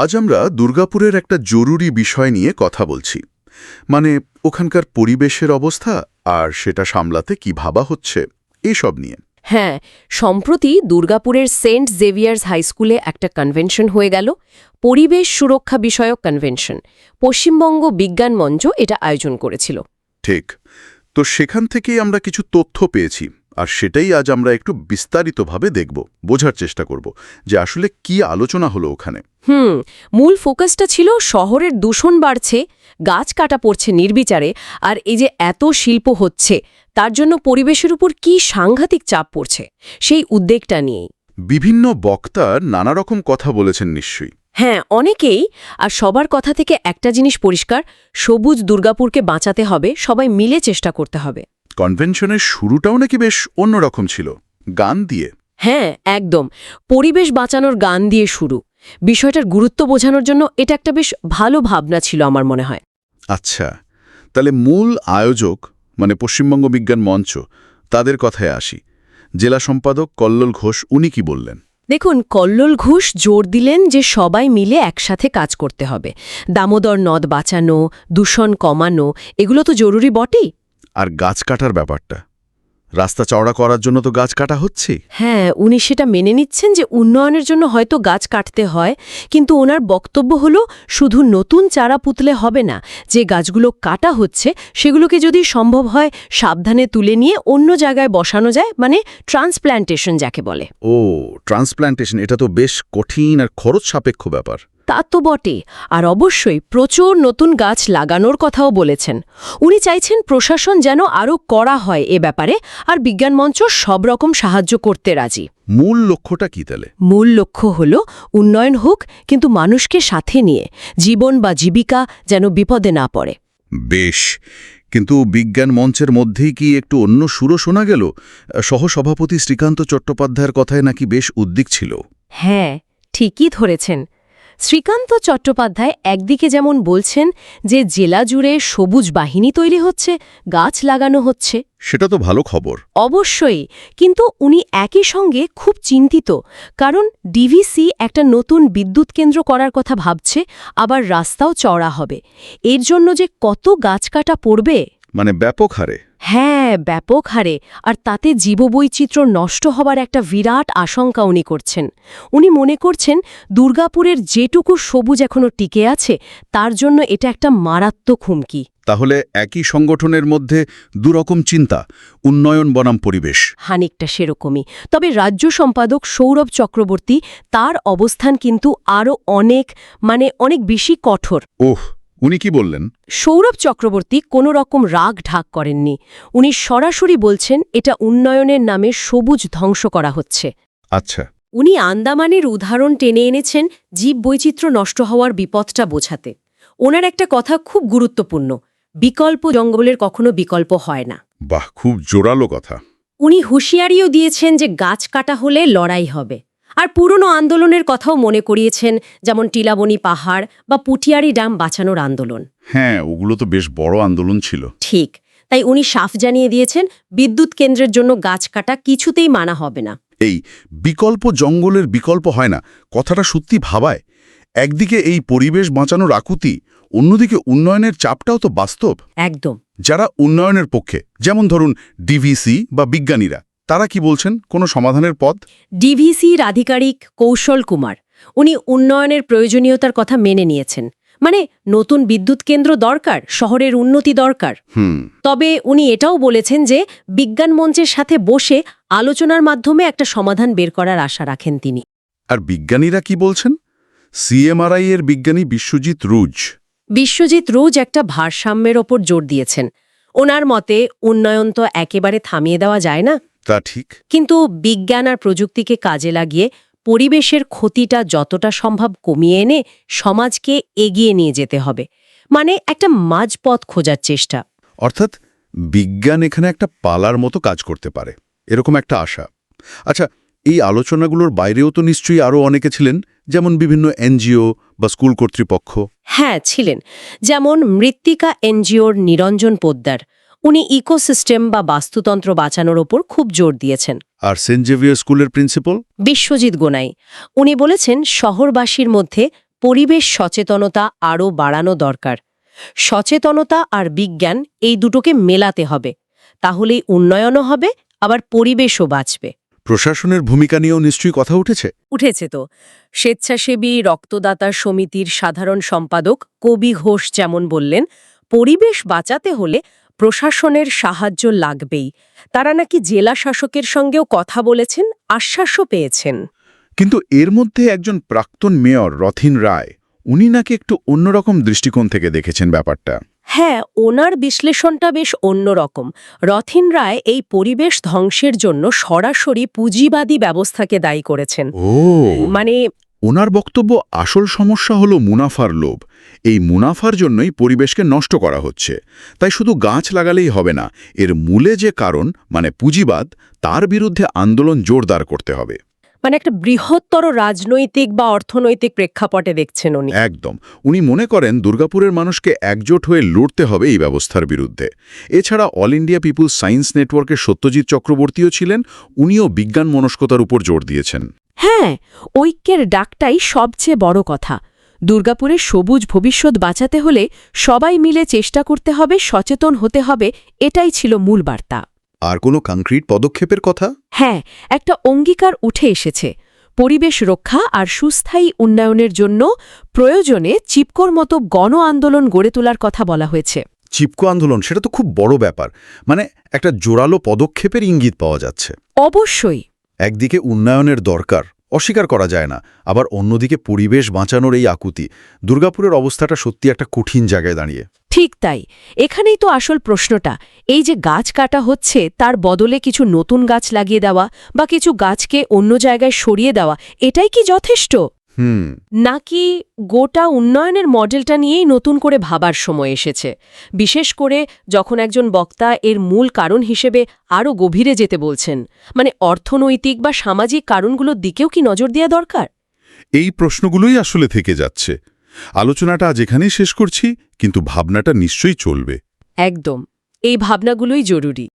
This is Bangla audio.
আজ আমরা দুর্গাপুরের একটা জরুরি বিষয় নিয়ে কথা বলছি। মানে ওখানকার পরিবেশের অবস্থা আর সেটা সামলাতে কি ভাবা হচ্ছে এসব নিয়ে। হ্যাঁ সম্প্রতি দুর্গাপুরের সেন্ট জেভিয়ার্স হাইস্কুলে একটা কনভেনশন হয়ে গেল পরিবেশ সুরক্ষা বিষয়ক কনভেনশন। পশ্চিমবঙ্গ বিজ্ঞান মঞ্চ এটা আয়োজন করেছিল। ঠিক। তো সেখান থেকেই আমরা কিছু তথ্য পেয়েছি আর সেটাই আজ আমরা একটু বিস্তারিতভাবে দেখব বোঝার চেষ্টা করব যে আসলে কি আলোচনা হলো ওখানে। হুম মূল ফোকাসটা ছিল শহরের দূষণ বাড়ছে গাছ কাটা পড়ছে নির্বিচারে আর এই যে এত শিল্প হচ্ছে তার জন্য পরিবেশের উপর কি সাংঘাতিক চাপ পড়ছে সেই উদ্বেগটা নিয়েই। বিভিন্ন বক্তা নানা রকম কথা বলেছেন নিশ্চয়ই। হ্যাঁ অনেকেই আর সবার কথা থেকে একটা জিনিস পরিষ্কার সবুজ দুর্গাপুরকে বাঁচাতে হবে সবাই মিলে চেষ্টা করতে হবে। কনভেনশনের শুরুটাও নাকি বেশ অন্যরকম ছিল গান দিয়ে। হ্যাঁ একদম পরিবেশ বাঁচানোর গান দিয়ে শুরু। বিষয়টার গুরুত্ব বোঝানোর জন্য এটা একটা বেশ ভালো ভাবনা ছিল আমার মনে হয়। আচ্ছা তাহলে মূল আয়োজক মানে পশ্চিমবঙ্গ বিজ্ঞান মঞ্চ তাদের কথায় আসি। জেলা সম্পাদক কল্লোল ঘোষ উনি কি বললেন? দেখুন কল্লোল ঘোষ জোর দিলেন যে সবাই মিলে একসাথে কাজ করতে হবে। দামোদর নদ বাঁচানো দূষণ কমানো এগুলো তো জরুরি বটেই। আর গাছ কাটার ব্যাপারটা। রাস্তা চওড়া করার জন্য তো গাছ কাটা হচ্ছে। হ্যাঁ উনি সেটা মেনে নিচ্ছেন যে উন্নয়নের জন্য হয়তো গাছ কাটতে হয় কিন্তু ওনার বক্তব্য হলো শুধু নতুন চারা পুতলে হবে না যে গাছগুলো কাটা হচ্ছে সেগুলোকে যদি সম্ভব হয় সাবধানে তুলে নিয়ে অন্য জায়গায় বসানো যায় মানে ট্রান্সপ্ল্যান্টেশন যাকে বলে। ও ট্রান্সপ্ল্যান্টেশন এটা তো বেশ কঠিন আর খরচ সাপেক্ষ ব্যাপার। তা তো বটে। আর অবশ্যই প্রচুর নতুন গাছ লাগানোর কথাও বলেছেন। উনি চাইছেন প্রশাসন যেন আরও করা হয় এ ব্যাপারে আর বিজ্ঞান মঞ্চ সব রকম সাহায্য করতে রাজি। মূল লক্ষ্যটা কি তাহলে? মূল লক্ষ্য হল উন্নয়ন হোক কিন্তু মানুষকে সাথে নিয়ে জীবন বা জীবিকা যেন বিপদে না পড়ে। বেশ। কিন্তু বিজ্ঞান মঞ্চের মধ্যেই কি একটু অন্য সুরও শোনা গেল? সহসভাপতি শ্রীকান্ত চট্টোপাধ্যায়ের কথায় নাকি বেশ উদ্দিক ছিল। হ্যাঁ ঠিকই ধরেছেন। শ্রীকান্ত চট্টোপাধ্যায় একদিকে যেমন বলছেন যে জেলা জুড়ে সবুজ বাহিনী তৈরি হচ্ছে গাছ লাগানো হচ্ছে। সেটা তো ভালো খবর। অবশ্যই কিন্তু উনি একই সঙ্গে খুব চিন্তিত কারণ ডিভিসি একটা নতুন বিদ্যুৎ কেন্দ্র করার কথা ভাবছে আবার রাস্তাও চড়া হবে। এর জন্য যে কত গাছ কাটা পড়বে? মানে ব্যাপক হারে। হ্যাঁ ব্যাপক হারে। আর তাতে জীববৈচিত্র্য নষ্ট হবার একটা বিরাট আশঙ্কা উনি করছেন। উনি মনে করছেন দুর্গাপুরের যেটুকু সবুজ এখনও টিকে আছে তার জন্য এটা একটা মারাত্মক হুমকি। তাহলে একই সংগঠনের মধ্যে দুরকম চিন্তা উন্নয়ন বনাম পরিবেশ। হানিকটা সেরকমই। তবে রাজ্য সম্পাদক সৌরভ চক্রবর্তী তার অবস্থান কিন্তু আরও অনেক মানে অনেক বেশি কঠোর। ওহ উনি কি বললেন? সৌরভ চক্রবর্তী কোনো রকম রাগ ঢাক করেননি। উনি সরাসরি বলছেন এটা উন্নয়নের নামে সবুজ ধ্বংস করা হচ্ছে। আচ্ছা। উনি আন্দামানের উদাহরণ টেনে এনেছেন জীববৈচিত্র্য নষ্ট হওয়ার বিপদটা বোঝাতে। ওনার একটা কথা খুব গুরুত্বপূর্ণ বিকল্প জঙ্গলের কখনো বিকল্প হয় না। বাহ খুব জোরালো কথা। উনি হুঁশিয়ারিও দিয়েছেন যে গাছ কাটা হলে লড়াই হবে। আর পুরনো আন্দোলনের কথাও মনে করিয়েছেন যেমন টিলাবনি পাহাড় বা পুটিয়ারি ড্যাম বাঁচানোর আন্দোলন। হ্যাঁ ওগুলো তো বেশ বড় আন্দোলন ছিল। ঠিক তাই উনি সাফ জানিয়ে দিয়েছেন বিদ্যুৎ কেন্দ্রের জন্য গাছ কাটা কিছুতেই মানা হবে না। এই বিকল্প জঙ্গলের বিকল্প হয় না কথাটা সত্যি ভাবায়। একদিকে এই পরিবেশ বাঁচানোর আকুতি অন্যদিকে উন্নয়নের চাপটাও তো বাস্তব। একদম। যারা উন্নয়নের পক্ষে যেমন ধরুন ডিভিসি বা বিজ্ঞানীরা তারা কি বলছেন? কোনো সমাধানের পথ? ডিভিসির আধিকারিক কৌশল কুমার উনি উন্নয়নের প্রয়োজনীয়তার কথা মেনে নিয়েছেন। মানে নতুন বিদ্যুৎ কেন্দ্র দরকার শহরের উন্নতি দরকার। তবে উনি এটাও বলেছেন যে বিজ্ঞান মঞ্চের সাথে বসে আলোচনার মাধ্যমে একটা সমাধান বের করার আশা রাখেন তিনি। আর বিজ্ঞানীরা কি বলছেন? সিএমআরআই এর বিজ্ঞানী বিশ্বজিৎ রুজ। বিশ্বজিৎ রুজ একটা ভারসাম্যের ওপর জোর দিয়েছেন। ওনার মতে উন্নয়ন তো একেবারে থামিয়ে দেওয়া যায় না। তা ঠিক? কিন্তু বিজ্ঞান আর প্রযুক্তিকে কাজে লাগিয়ে পরিবেশের ক্ষতিটা যতটা সম্ভব কমিয়ে এনে সমাজকে এগিয়ে নিয়ে যেতে হবে। মানে একটা মাঝপথ খোঁজার চেষ্টা। অর্থাৎ বিজ্ঞান এখানে একটা পালার মতো কাজ করতে পারে। এরকম একটা আশা। আচ্ছা এই আলোচনাগুলোর বাইরেও তো নিশ্চয়ই আরও অনেকে ছিলেন যেমন বিভিন্ন এনজিও বা স্কুল কর্তৃপক্ষ। হ্যাঁ ছিলেন। যেমন মৃত্তিকা এনজিওর নিরঞ্জন পোদ্দার। উনি ইকোসিস্টেম বা বাস্তুতন্ত্র বাঁচানোর ওপর খুব জোর দিয়েছেন। আর সেন্ট জেভিয়ার স্কুলের প্রিন্সিপাল? বিশ্বজিৎ গোনাই। উনি বলেছেন শহরবাসীর মধ্যে পরিবেশ সচেতনতা আরও বাড়ানো দরকার। সচেতনতা আর বিজ্ঞান এই দুটোকে মেলাতে হবে। তাহলেই উন্নয়নও হবে আবার পরিবেশও বাঁচবে। প্রশাসনের ভূমিকা নিয়েও নিশ্চয়ই কথা উঠেছে? উঠেছে তো। স্বেচ্ছাসেবী রক্তদাতা সমিতির সাধারণ সম্পাদক কবি ঘোষ যেমন বললেন পরিবেশ বাঁচাতে হলে প্রশাসনের সাহায্য লাগবেই। তারা নাকি জেলা শাসকের সঙ্গেও কথা বলেছেন আশ্বাসও পেয়েছেন। কিন্তু এর মধ্যে একজন প্রাক্তন মেয়র রথিন রায় উনি নাকি একটু অন্যরকম দৃষ্টিকোণ থেকে দেখেছেন ব্যাপারটা। হ্যাঁ ওনার বিশ্লেষণটা বেশ অন্যরকম। রথিন রায় এই পরিবেশ ধ্বংসের জন্য সরাসরি পুঁজিবাদী ব্যবস্থাকে দায়ী করেছেন। মানে ওনার বক্তব্য আসল সমস্যা হলো মুনাফার লোভ। এই মুনাফার জন্যই পরিবেশকে নষ্ট করা হচ্ছে। তাই শুধু গাছ লাগালেই হবে না এর মূলে যে কারণ মানে পুঁজিবাদ তার বিরুদ্ধে আন্দোলন জোরদার করতে হবে। মানে একটা বৃহত্তর রাজনৈতিক বা অর্থনৈতিক প্রেক্ষাপটে দেখছেন উনি। একদম। উনি মনে করেন দুর্গাপুরের মানুষকে একজোট হয়ে লড়তে হবে এই ব্যবস্থার বিরুদ্ধে। এছাড়া অল ইন্ডিয়া পিপুল সায়েন্স নেটওয়ার্কের সত্যজিৎ চক্রবর্তীও ছিলেন উনিও বিজ্ঞান মনস্কতার উপর জোর দিয়েছেন। হ্যাঁ ঐক্যের ডাকটাই সবচেয়ে বড় কথা। দুর্গাপুরের সবুজ ভবিষ্যৎ বাঁচাতে হলে সবাই মিলে চেষ্টা করতে হবে সচেতন হতে হবে এটাই ছিল মূল বার্তা। আর কোনো কংক্রিট পদক্ষেপের কথা? হ্যাঁ একটা অঙ্গীকার উঠে এসেছে। পরিবেশ রক্ষা আর সুস্থায়ী উন্নয়নের জন্য প্রয়োজনে চিপকোর মতো গণ আন্দোলন গড়ে তোলার কথা বলা হয়েছে। চিপকো আন্দোলন সেটা তো খুব বড় ব্যাপার। মানে একটা জোরালো পদক্ষেপের ইঙ্গিত পাওয়া যাচ্ছে। অবশ্যই। একদিকে উন্নয়নের দরকার, অস্বীকার করা যায় না, আবার অন্যদিকে পরিবেশ বাঁচানোর এই আকুতি। দুর্গাপুরের অবস্থাটা সত্যি একটা কঠিন জায়গায় দাঁড়িয়ে। ঠিক তাই। এখানেই তো আসল প্রশ্নটা, এই যে গাছ কাটা হচ্ছে, তার বদলে কিছু নতুন গাছ লাগিয়ে দেওয়া বা কিছু গাছকে অন্য জায়গায় সরিয়ে দেওয়া, এটাই কি যথেষ্ট? হুম। নাকি গোটা উন্নয়নের মডেলটা নিয়েই নতুন করে ভাবার সময় এসেছে? বিশেষ করে যখন একজন বক্তা এর মূল কারণ হিসেবে আরও গভীরে যেতে বলছেন মানে অর্থনৈতিক বা সামাজিক কারণগুলোর দিকেও কি নজর দেওয়া দরকার? এই প্রশ্নগুলোই আসলে থেকে যাচ্ছে। আলোচনাটা আজ এখানেই শেষ করছি কিন্তু ভাবনাটা নিশ্চয়ই চলবে। একদম এই ভাবনাগুলোই জরুরি।